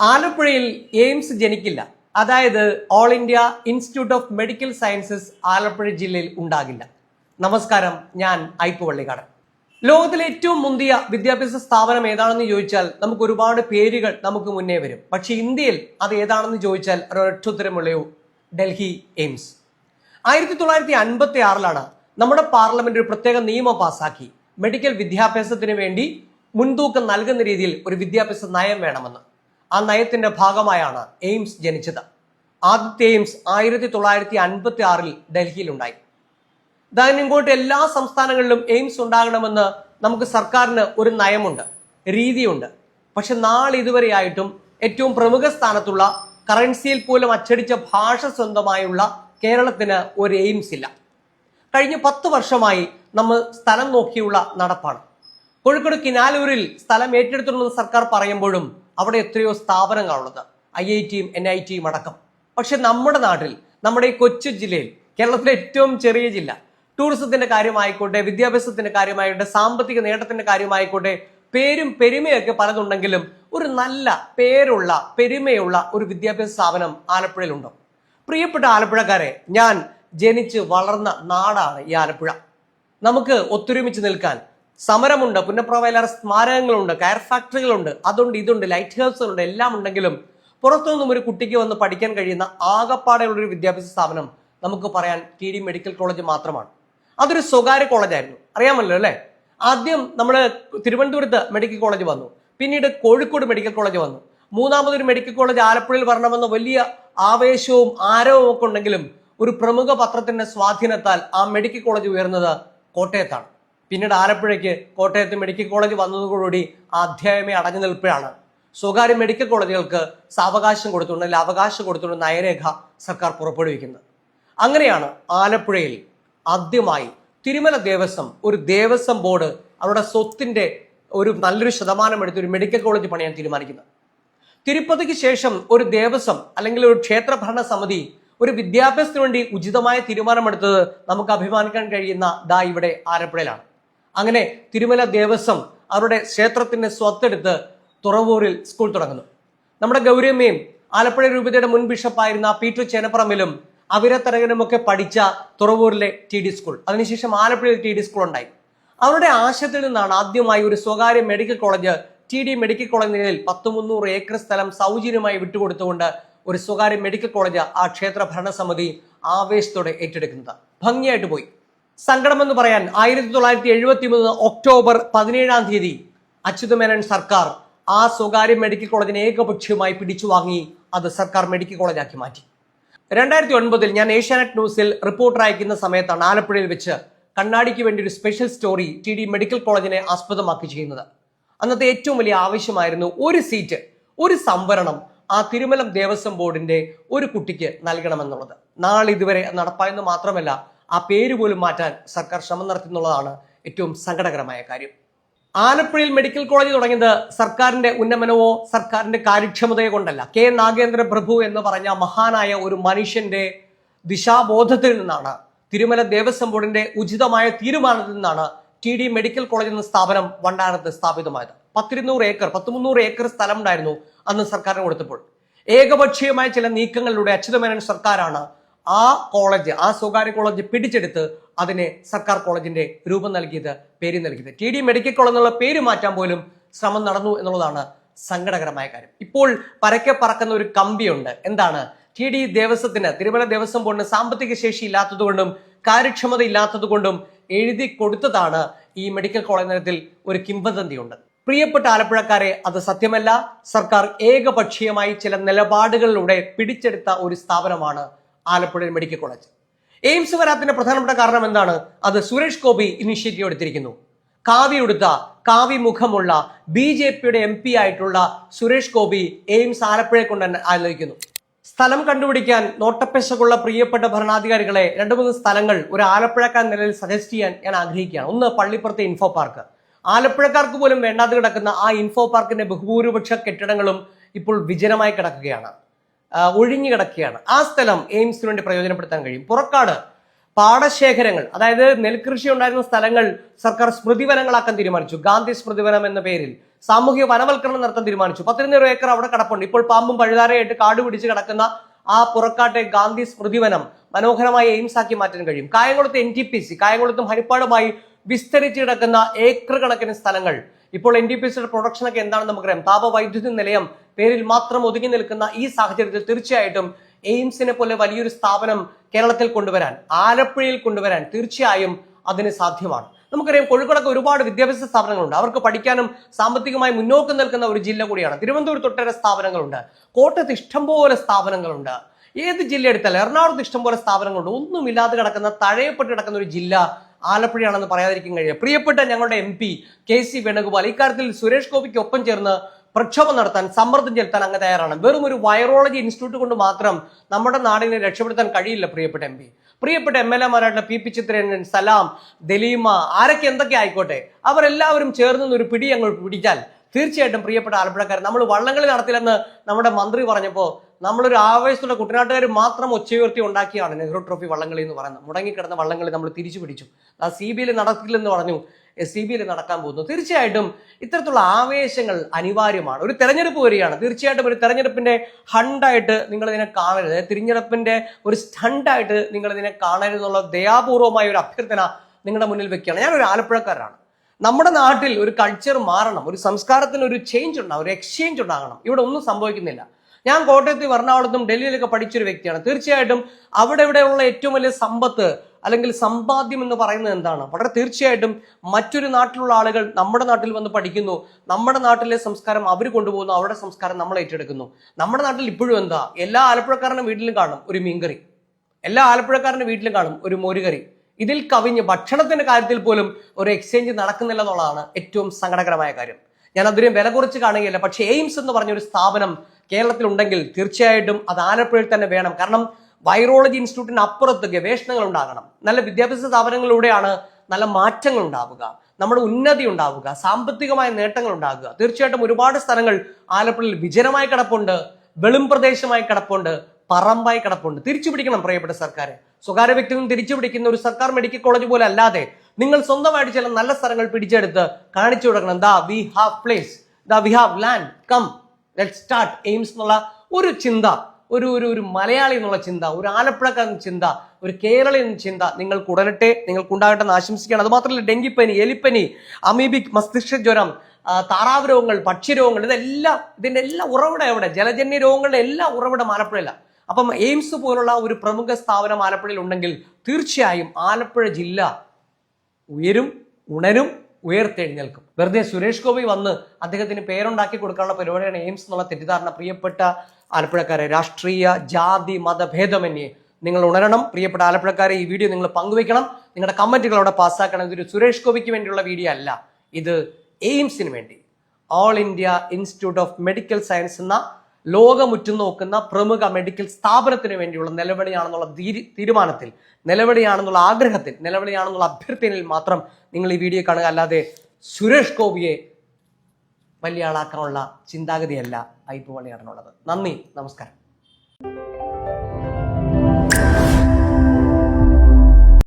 ആലപ്പുഴയിൽ എയിംസ് ജനിക്കില്ല. അതായത് all India Institute of Medical Sciences Alappuzha ജില്ലയിൽ ഉണ്ടാകില്ല. നമസ്കാരം ഞാൻ ഐപ്പ് വള്ളിക്കാടൻ ലോകത്തിലെ ഏറ്റവും മുന്തിയ വിദ്യാഭ്യാസ സ്ഥാപനം ഏതാണെന്ന് ചോദിച്ചാൽ നമുക്ക് ഒരുപാട് പേരുകൾ നമുക്ക് മുന്നേ വരും. പക്ഷെ ഇന്ത്യയിൽ അത് ഏതാണെന്ന് ചോദിച്ചാൽ ഒരൊറ്റ ഉത്തരമുള്ളൂ ഡൽഹി എയിംസ്. ആയിരത്തി തൊള്ളായിരത്തി അൻപത്തി ആറിലാണ് നമ്മുടെ പാർലമെന്റ് ഒരു പ്രത്യേക നിയമം പാസാക്കി. മെഡിക്കൽ വിദ്യാഭ്യാസത്തിന് വേണ്ടി മുൻതൂക്കം നൽകുന്ന രീതിയിൽ ഒരു വിദ്യാഭ്യാസ നയം വേണമെന്ന്. ആ നയത്തിന്റെ ഭാഗമായാണ് എയിംസ് ജനിച്ചത്. ആദ്യത്തെ എയിംസ് ആയിരത്തി തൊള്ളായിരത്തി അൻപത്തി ആറിൽ ഡൽഹിയിലുണ്ടായി. ഇതായിരുന്നു ഇങ്ങോട്ട് എല്ലാ സംസ്ഥാനങ്ങളിലും എയിംസ് ഉണ്ടാകണമെന്ന് നമുക്ക് സർക്കാരിന് ഒരു നയമുണ്ട് രീതിയുണ്ട്. പക്ഷെ നാളെ ഇതുവരെയായിട്ടും ഏറ്റവും പ്രമുഖ സ്ഥാനത്തുള്ള കറൻസിയിൽ പോലും അച്ചടിച്ച ഭാഷ സ്വന്തമായുള്ള കേരളത്തിന് ഒരു എയിംസ് ഇല്ല. കഴിഞ്ഞ പത്ത് വർഷമായി നമ്മൾ സ്ഥലം നോക്കിയുള്ള നടപ്പാണ്. കോഴിക്കോട് കിനാലൂരിൽ സ്ഥലം ഏറ്റെടുത്തിട്ടുണ്ടെന്ന് സർക്കാർ പറയുമ്പോഴും അവിടെ എത്രയോ സ്ഥാപനങ്ങളുള്ളത് ഐ ഐ ടിയും എൻ ഐ ടിയും അടക്കം. പക്ഷെ നമ്മുടെ നാട്ടിൽ നമ്മുടെ ഈ കൊച്ചു ജില്ലയിൽ കേരളത്തിലെ ഏറ്റവും ചെറിയ ജില്ല ടൂറിസത്തിന്റെ കാര്യമായിക്കോട്ടെ വിദ്യാഭ്യാസത്തിന്റെ കാര്യമായിക്കോട്ടെ സാമ്പത്തിക നേട്ടത്തിന്റെ കാര്യമായിക്കോട്ടെ പേരും പെരുമയൊക്കെ പലതുണ്ടെങ്കിലും ഒരു നല്ല പേരുള്ള പെരുമയുള്ള ഒരു വിദ്യാഭ്യാസ സ്ഥാപനം ആലപ്പുഴയിലുണ്ടോ. പ്രിയപ്പെട്ട ആലപ്പുഴക്കാരെ ഞാൻ ജനിച്ച് വളർന്ന നാടാണ് ഈ ആലപ്പുഴ. നമുക്ക് ഒത്തൊരുമിച്ച് നിൽക്കാൻ സമരമുണ്ട് പുന്നപ്രവയലർ സ്മാരകങ്ങളുണ്ട് കയർ ഫാക്ടറികളുണ്ട് അതുണ്ട് ഇതുണ്ട് ലൈറ്റ് ഹൗസുകളുണ്ട് എല്ലാം ഉണ്ടെങ്കിലും പുറത്തുനിന്നും ഒരു കുട്ടിക്ക് വന്ന് പഠിക്കാൻ കഴിയുന്ന ആകപ്പാടെയുള്ള ഒരു വിദ്യാഭ്യാസ സ്ഥാപനം നമുക്ക് പറയാൻ ടി ഡി മെഡിക്കൽ കോളേജ് മാത്രമാണ്. അതൊരു സ്വകാര്യ കോളേജായിരുന്നു. അറിയാമല്ലോ അല്ലേ? ആദ്യം നമ്മൾ തിരുവനന്തപുരത്ത് മെഡിക്കൽ കോളേജ് വന്നു. പിന്നീട് കോഴിക്കോട് മെഡിക്കൽ കോളേജ് വന്നു. മൂന്നാമതൊരു മെഡിക്കൽ കോളേജ് ആലപ്പുഴയിൽ വരണമെന്ന വലിയ ആവേശവും ആരവവും ഒക്കെ ഉണ്ടെങ്കിലും ഒരു പ്രമുഖ പത്രത്തിന്റെ സ്വാധീനത്താൽ ആ മെഡിക്കൽ കോളേജ് ഉയർന്നത് കോട്ടയത്താണ്. പിന്നീട് ആലപ്പുഴയ്ക്ക് കോട്ടയത്ത് മെഡിക്കൽ കോളേജ് വന്നതോടുകൂടി ആ അധ്യായമേ അടഞ്ഞു നിൽക്കുകയാണ് സ്വകാര്യ മെഡിക്കൽ കോളേജുകൾക്ക് സാവകാശം കൊടുത്തുകൊണ്ട് അല്ലെങ്കിൽ അവകാശം കൊടുത്തുകൊണ്ട് നയരേഖ സർക്കാർ പുറപ്പെടുവിക്കുന്നത്. അങ്ങനെയാണ് ആലപ്പുഴയിൽ ആദ്യമായി തിരുമല ദേവസ്വം ഒരു ദേവസ്വം ബോർഡ് അവരുടെ സ്വത്തിന്റെ ഒരു നല്ലൊരു ശതമാനം എടുത്ത് ഒരു മെഡിക്കൽ കോളേജ് പണിയാൻ തീരുമാനിക്കുന്നത്. തിരുപ്പതിക്ക് ശേഷം ഒരു ദേവസ്വം അല്ലെങ്കിൽ ഒരു ക്ഷേത്ര ഭരണ സമിതി ഒരു വിദ്യാഭ്യാസത്തിന് വേണ്ടി ഉചിതമായ തീരുമാനമെടുത്തത് നമുക്ക് അഭിമാനിക്കാൻ കഴിയുന്ന ദാ ഇവിടെ ആലപ്പുഴയിലാണ്. അങ്ങനെ തിരുമല ദേവസ്വം അവരുടെ ക്ഷേത്രത്തിന്റെ സ്വത്തെടുത്ത് തുറവൂരിൽ സ്കൂൾ തുടങ്ങുന്നു. നമ്മുടെ ഗൗരമ്മയും ആലപ്പുഴ രൂപതയുടെ മുൻ ബിഷപ്പായിരുന്ന പീറ്റു ചേനപ്പറമ്പിലും അവിരത്തരകനുമൊക്കെ പഠിച്ച തുറവൂരിലെ ടി ഡി സ്കൂൾ. അതിനുശേഷം ആലപ്പുഴയിൽ ടി ഡി സ്കൂൾ ഉണ്ടായി. അവരുടെ ആശയത്തിൽ നിന്നാണ് ആദ്യമായി ഒരു സ്വകാര്യ medical college T D medical college നിലയിൽ പത്ത് മുന്നൂറ് ഏക്കർ സ്ഥലം സൗജന്യമായി വിട്ടുകൊടുത്തുകൊണ്ട് ഒരു സ്വകാര്യ മെഡിക്കൽ കോളേജ് ആ ക്ഷേത്ര ഭരണസമിതി ആവേശത്തോടെ ഏറ്റെടുക്കുന്നത്. ഭംഗിയായിട്ട് പോയി. സങ്കടമെന്ന് പറയാൻ ആയിരത്തി തൊള്ളായിരത്തി എഴുപത്തി മൂന്ന് ഒക്ടോബർ പതിനേഴാം തീയതി അച്യുതമേനൻ സർക്കാർ ആ സ്വകാര്യ മെഡിക്കൽ കോളേജിനെ ഏകപക്ഷീയമായി പിടിച്ചു വാങ്ങി അത് സർക്കാർ മെഡിക്കൽ കോളേജാക്കി മാറ്റി. രണ്ടായിരത്തി ഒൻപതിൽ ഞാൻ ഏഷ്യാനെറ്റ് ന്യൂസിൽ റിപ്പോർട്ടർ അയക്കുന്ന സമയത്താണ് ആലപ്പുഴയിൽ വെച്ച് കണ്ണാടിക്ക് വേണ്ടി ഒരു special story T D medical കോളേജിനെ ആസ്പദമാക്കി ചെയ്യുന്നത്. അന്നത്തെ ഏറ്റവും വലിയ ആവശ്യമായിരുന്നു ഒരു സീറ്റ് ഒരു സംവരണം ആ തിരുമലം ദേവസ്വം ബോർഡിന്റെ ഒരു കുട്ടിക്ക് നൽകണമെന്നുള്ളത്. നാളെ ഇതുവരെ നടപ്പായെന്ന് മാത്രമല്ല ആ പേര് പോലും മാറ്റാൻ സർക്കാർ ശ്രമം നടത്തുന്നുള്ളതാണ് ഏറ്റവും സങ്കടകരമായ കാര്യം. ആലപ്പുഴയിൽ മെഡിക്കൽ കോളേജ് തുടങ്ങിയത് സർക്കാരിന്റെ ഉന്നമനമോ സർക്കാരിന്റെ കാര്യക്ഷമതയോ കൊണ്ടല്ല. കെ. നാഗേന്ദ്ര പ്രഭു എന്ന് പറഞ്ഞ മഹാനായ ഒരു മനുഷ്യന്റെ ദിശാബോധത്തിൽ നിന്നാണ് തിരുമല ദേവസ്വം ബോർഡിന്റെ ഉചിതമായ തീരുമാനത്തിൽ നിന്നാണ് ടി ഡി മെഡിക്കൽ കോളേജ് എന്ന സ്ഥാപനം വണ്ടാനത്ത് സ്ഥാപിതമായത്. പത്തിരുന്നൂറ് ഏക്കർ പത്ത് മുന്നൂറ് ഏക്കർ സ്ഥലം ഉണ്ടായിരുന്നു അന്ന് സർക്കാരിന് കൊടുത്തപ്പോൾ. ഏകപക്ഷീയമായ ചില നീക്കങ്ങളിലൂടെ അച്യുതമേനൻ സർക്കാരാണ് ആ കോളേജ് ആ സ്വകാര്യ കോളേജ് പിടിച്ചെടുത്ത് അതിനെ സർക്കാർ കോളേജിന്റെ രൂപം നൽകിയത് പേര് നൽകിയത്. ടി ഡി മെഡിക്കൽ കോളേജ് എന്നുള്ള പേര് മാറ്റാൻ പോലും ശ്രമം നടന്നു എന്നുള്ളതാണ് സങ്കടകരമായ കാര്യം. ഇപ്പോൾ പരക്കെ പറക്കുന്ന ഒരു കമ്പിയുണ്ട്. എന്താണ്? ടി ഡി ദേവസ്വത്തിന് തിരുമല ദേവസ്വം ബോർഡിന് സാമ്പത്തിക ശേഷി ഇല്ലാത്തതുകൊണ്ടും കാര്യക്ഷമത ഇല്ലാത്തതുകൊണ്ടും എഴുതി കൊടുത്തതാണ് ഈ മെഡിക്കൽ കോളേജ് നഗരത്തിൽ ഒരു കിംവദന്തിയുണ്ട്. പ്രിയപ്പെട്ട ആലപ്പുഴക്കാരെ അത് സത്യമല്ല. സർക്കാർ ഏകപക്ഷീയമായി ചില നിലപാടുകളിലൂടെ പിടിച്ചെടുത്ത ഒരു സ്ഥാപനമാണ് ആലപ്പുഴ മെഡിക്കൽ കോളേജ്. എയിംസ് വരാത്തിന്റെ പ്രധാനപ്പെട്ട കാരണം എന്താണ്? അത് സുരേഷ് ഗോപി ഇനിഷ്യേറ്റീവ് എടുത്തിരിക്കുന്നു. കാവി ഉടുത്ത കാവി മുഖമുള്ള ബി ജെ പിയുടെ എം പി ആയിട്ടുള്ള സുരേഷ് ഗോപി എയിംസ് ആലപ്പുഴയെ കൊണ്ട് തന്നെ ആലോചിക്കുന്നു. സ്ഥലം കണ്ടുപിടിക്കാൻ നോട്ടപ്പശകുള്ള പ്രിയപ്പെട്ട ഭരണാധികാരികളെ രണ്ട് മൂന്ന് സ്ഥലങ്ങൾ ഒരു ആലപ്പുഴക്കാർ നിലയിൽ സജസ്റ്റ് ചെയ്യാൻ ഞാൻ ആഗ്രഹിക്കുകയാണ്. ഒന്ന് പള്ളിപ്പുറത്തെ ഇൻഫോ പാർക്ക് ആലപ്പുഴക്കാർക്ക് പോലും വേണ്ടാതെ കിടക്കുന്ന ആ ഇൻഫോ പാർക്കിന്റെ ബഹുഭൂരിപക്ഷ കെട്ടിടങ്ങളും ഇപ്പോൾ വിജനമായി കിടക്കുകയാണ്. ആ, ഒഴിഞ്ഞു കിടക്കുകയാണ്. ആ സ്ഥലം എയിംസിന് വേണ്ടി പ്രയോജനപ്പെടുത്താൻ കഴിയും. പുറക്കാട് പാടശേഖരങ്ങൾ അതായത് നെൽകൃഷി ഉണ്ടായിരുന്ന സ്ഥലങ്ങൾ സർക്കാർ സ്മൃതിവനങ്ങളാക്കാൻ തീരുമാനിച്ചു. ഗാന്ധി സ്മൃതിവനം എന്ന പേരിൽ സാമൂഹിക വനവൽക്കരണം നടത്താൻ തീരുമാനിച്ചു. പത്തിരുന്നൂറ് ഏക്കർ അവിടെ കിടപ്പുണ്ട്. ഇപ്പോൾ പാമ്പും പഴുതാരയായിട്ട് കാട് പിടിച്ച് കിടക്കുന്ന ആ പുറക്കാട്ടെ ഗാന്ധി സ്മൃതിവനം മനോഹരമായി എയിംസ് ആക്കി മാറ്റാൻ കഴിയും. കായംകുളത്ത് എൻ ടി പി സി കായംകുളത്തും ഹരിപ്പാടുമായി വിസ്തരിച്ച് കിടക്കുന്ന ഏക്കർ കണക്കിന് സ്ഥലങ്ങൾ ഇപ്പോൾ എൻ ഡി പി സിയുടെ പ്രൊഡക്ഷനൊക്കെ എന്താണെന്ന് നമുക്കറിയാം. താപവൈദ്യുതി നിലയം പേരിൽ മാത്രം ഒതുങ്ങി നിൽക്കുന്ന ഈ സാഹചര്യത്തിൽ തീർച്ചയായിട്ടും എയിംസിനെ പോലെ വലിയൊരു സ്ഥാപനം കേരളത്തിൽ കൊണ്ടുവരാൻ ആലപ്പുഴയിൽ കൊണ്ടുവരാൻ തീർച്ചയായും അതിന് സാധ്യമാണ്. നമുക്കറിയാം കോഴിക്കോടൊക്കെ ഒരുപാട് വിദ്യാഭ്യാസ സ്ഥാപനങ്ങളുണ്ട്. അവർക്ക് പഠിക്കാനും സാമ്പത്തികമായി മുന്നോക്കം നിൽക്കുന്ന ഒരു ജില്ല കൂടിയാണ്. തിരുവനന്തപുരത്ത് ഒട്ടേറെ സ്ഥാപനങ്ങളുണ്ട്. കോട്ടയത്ത് ഇഷ്ടംപോലെ സ്ഥാപനങ്ങളുണ്ട്. ഏത് ജില്ല എടുത്താലും എറണാകുളത്ത് ഇഷ്ടംപോലെ സ്ഥാപനങ്ങളുണ്ട്. ഒന്നുമില്ലാതെ കിടക്കുന്ന തഴയപ്പെട്ട് കിടക്കുന്ന ഒരു ജില്ല ആലപ്പുഴയാണെന്ന് പറയാതിരിക്കാൻ കഴിയുക പ്രിയപ്പെട്ട ഞങ്ങളുടെ M P K C Venugopal ഇക്കാര്യത്തിൽ സുരേഷ് ഗോപിക്ക് ഒപ്പം ചേർന്ന് പ്രക്ഷോഭം നടത്താൻ സമ്മർദ്ദം ചെലുത്താൻ അങ്ങ് തയ്യാറാണ്. വെറും ഒരു വൈറോളജി ഇൻസ്റ്റിറ്റ്യൂട്ട് കൊണ്ട് മാത്രം നമ്മുടെ നാടിനെ രക്ഷപ്പെടുത്താൻ കഴിയില്ല പ്രിയപ്പെട്ട എം പി. പ്രിയപ്പെട്ട എം എൽ എമാരായിട്ടുള്ള പി പി ചിത്രരഞ്ജൻ സലാം ദലീമ ആരൊക്കെ എന്തൊക്കെ ആയിക്കോട്ടെ അവരെല്ലാവരും ചേർന്ന് ഒരു പിടി അങ്ങ് പിടിച്ചാൽ തീർച്ചയായിട്ടും പ്രിയപ്പെട്ട ആലപ്പുഴക്കാർ നമ്മൾ വള്ളംകളി നടത്തില്ലെന്ന് നമ്മുടെ മന്ത്രി പറഞ്ഞപ്പോൾ നമ്മളൊരു ആവേശത്തുള്ള കുട്ടനാട്ടുകാർ മാത്രം ഉച്ചയുയർത്തി ഉണ്ടാക്കിയാണ് നെഹ്റു ട്രോഫി വള്ളംകളി എന്ന് പറയുന്നത്. മുടങ്ങിക്കിടന്ന വള്ളംകളി നമ്മൾ തിരിച്ചു പിടിച്ചു. ആ സി ബി ഐയിൽ നടക്കില്ലെന്ന് പറഞ്ഞു സി ബി ഐയിൽ നടക്കാൻ പോകുന്നു. തീർച്ചയായിട്ടും ഇത്തരത്തിലുള്ള ആവേശങ്ങൾ അനിവാര്യമാണ്. ഒരു തെരഞ്ഞെടുപ്പ് വരികയാണ് തീർച്ചയായിട്ടും ഒരു തെരഞ്ഞെടുപ്പിന്റെ ഹണ്ടായിട്ട് നിങ്ങൾ ഇതിനെ കാണരുത് തിരഞ്ഞെടുപ്പിന്റെ ഒരു സ്റ്റണ്ടായിട്ട് നിങ്ങൾ ഇതിനെ കാണരുത് എന്നുള്ള ദയാപൂർവമായ ഒരു അഭ്യർത്ഥന നിങ്ങളുടെ മുന്നിൽ വെക്കുകയാണ്. ഞാനൊരു ആലപ്പുഴക്കാരനാണ്. നമ്മുടെ നാട്ടിൽ ഒരു കൾച്ചർ മാറണം ഒരു സംസ്കാരത്തിന് ഒരു ചേഞ്ച് ഉണ്ടാകും ഒരു എക്സ്ചേഞ്ച് ഉണ്ടാകണം. ഇവിടെ ഒന്നും സംഭവിക്കുന്നില്ല. ഞാൻ കോട്ടയത്തും എറണാകുളത്തും ഡൽഹിയിലൊക്കെ പഠിച്ചൊരു വ്യക്തിയാണ്. തീർച്ചയായിട്ടും അവിടെ ഇവിടെയുള്ള ഏറ്റവും വലിയ സമ്പത്ത് അല്ലെങ്കിൽ സമ്പാദ്യം എന്ന് പറയുന്നത് എന്താണ്? വളരെ തീർച്ചയായിട്ടും മറ്റൊരു നാട്ടിലുള്ള ആളുകൾ നമ്മുടെ നാട്ടിൽ വന്ന് പഠിക്കുന്നു. നമ്മുടെ നാട്ടിലെ സംസ്കാരം അവർ കൊണ്ടുപോകുന്നു അവരുടെ സംസ്കാരം നമ്മൾ ഏറ്റെടുക്കുന്നു. നമ്മുടെ നാട്ടിൽ ഇപ്പോഴും എന്താ? എല്ലാ ആലപ്പുഴക്കാരനും വീട്ടിലും കാണും ഒരു മീൻകറി. എല്ലാ ആലപ്പുഴക്കാരന്റെ വീട്ടിലും കാണും ഒരു മോരുകറി. ഇതിൽ കവിഞ്ഞ് ഭക്ഷണത്തിന്റെ കാര്യത്തിൽ പോലും ഒരു എക്സ്ചേഞ്ച് നടക്കുന്നില്ല എന്നുള്ളതാണ് ഏറ്റവും സങ്കടകരമായ കാര്യം. ഞാൻ അതിനെ വില കുറച്ച് കാണുകയില്ല പക്ഷേ എയിംസ് എന്ന് പറഞ്ഞ ഒരു സ്ഥാപനം കേരളത്തിൽ ഉണ്ടെങ്കിൽ തീർച്ചയായിട്ടും അത് ആലപ്പുഴയിൽ തന്നെ വേണം. കാരണം വൈറോളജി ഇൻസ്റ്റിറ്റ്യൂട്ടിന് അപ്പുറത്ത് ഗവേഷണങ്ങൾ ഉണ്ടാകണം. നല്ല വിദ്യാഭ്യാസ സ്ഥാപനങ്ങളിലൂടെയാണ് നല്ല മാറ്റങ്ങൾ ഉണ്ടാവുക. നമ്മുടെ ഉന്നതി ഉണ്ടാവുക. സാമ്പത്തികമായ നേട്ടങ്ങൾ ഉണ്ടാകുക. തീർച്ചയായിട്ടും ഒരുപാട് സ്ഥലങ്ങൾ ആലപ്പുഴയിൽ വിജനമായി കിടപ്പുണ്ട് വെളും പ്രദേശമായി കിടപ്പുണ്ട് പറമ്പായി കിടപ്പുണ്ട്. തിരിച്ചു പിടിക്കണം പ്രിയപ്പെട്ട സർക്കാർ സ്വകാര്യ വ്യക്തികൾ തിരിച്ചു പിടിക്കുന്ന ഒരു സർക്കാർ മെഡിക്കൽ കോളേജ് പോലെ അല്ലാതെ നിങ്ങൾ സ്വന്തമായിട്ട് ചില നല്ല സ്ഥലങ്ങൾ പിടിച്ചെടുത്ത് കാണിച്ചു കൊടുക്കണം. ദാ വി ഹാവ് പ്ലേസ് ദാ we have land come let start AIIMS എന്നുള്ള ഒരു ചിന്ത ഒരു ഒരു ഒരു മലയാളി എന്നുള്ള ചിന്ത ഒരു ആലപ്പുഴക്കാരൻ ചിന്ത ഒരു കേരളി എന്ന ചിന്ത നിങ്ങൾ ഉടരട്ടെ നിങ്ങൾക്ക് ഉണ്ടാകട്ടെ എന്ന് ആശംസിക്കുകയാണ്. അതുമാത്രമല്ല ഡെങ്കിപ്പനി എലിപ്പനി അമീബിക് മസ്തിഷ്ക ജ്വരം താറാവ് രോഗങ്ങൾ പക്ഷി രോഗങ്ങൾ ഇതെല്ലാം ഇതിന്റെ എല്ലാ ഉറവിടം എവിടെ? ജലജന്യ രോഗങ്ങളുടെ എല്ലാ ഉറവിടം ആലപ്പുഴയില്ല അപ്പം എയിംസ് പോലുള്ള ഒരു പ്രമുഖ സ്ഥാപനം ആലപ്പുഴയിൽ ഉണ്ടെങ്കിൽ തീർച്ചയായും ആലപ്പുഴ ജില്ല ഉയരും ഉണരും ഉയർത്തെഴുന്നേൽക്കും. വെറുതെ സുരേഷ് ഗോപി വന്ന് അദ്ദേഹത്തിന് പേരുണ്ടാക്കി കൊടുക്കാനുള്ള പരിപാടിയാണ് എയിംസ് എന്നുള്ള തെറ്റിദ്ധാരണ. പ്രിയപ്പെട്ട ആലപ്പുഴക്കാരെ രാഷ്ട്രീയ ജാതി മതഭേദമന്യേ നിങ്ങൾ ഉണരണം. പ്രിയപ്പെട്ട ആലപ്പുഴക്കാരെ ഈ വീഡിയോ നിങ്ങൾ പങ്കുവെക്കണം നിങ്ങളുടെ കമന്റുകൾ അവിടെ പാസ്സാക്കണം. ഇതൊരു സുരേഷ് ഗോപിക്ക് വേണ്ടിയുള്ള വീഡിയോ അല്ല. ഇത് എയിംസിന് വേണ്ടി. All India Institute of Medical Science എന്ന ലോകമുറ്റു നോക്കുന്ന പ്രമുഖ മെഡിക്കൽ സ്ഥാപനത്തിന് വേണ്ടിയുള്ള നിലവിളിയാണെന്നുള്ള തീരു- തീരുമാനത്തിൽ നിലവിളിയാണെന്നുള്ള ആഗ്രഹത്തിൽ നിലവിളിയാണെന്നുള്ള അഭ്യർത്ഥനയിൽ മാത്രം നിങ്ങൾ ഈ വീഡിയോ കാണുക. അല്ലാതെ സുരേഷ് ഗോപിയെ വലിയ ആളാക്കാനുള്ള ചിന്താഗതിയല്ല ഐപ്പ് വള്ളിയാടനുള്ളത് നന്ദി നമസ്കാരം.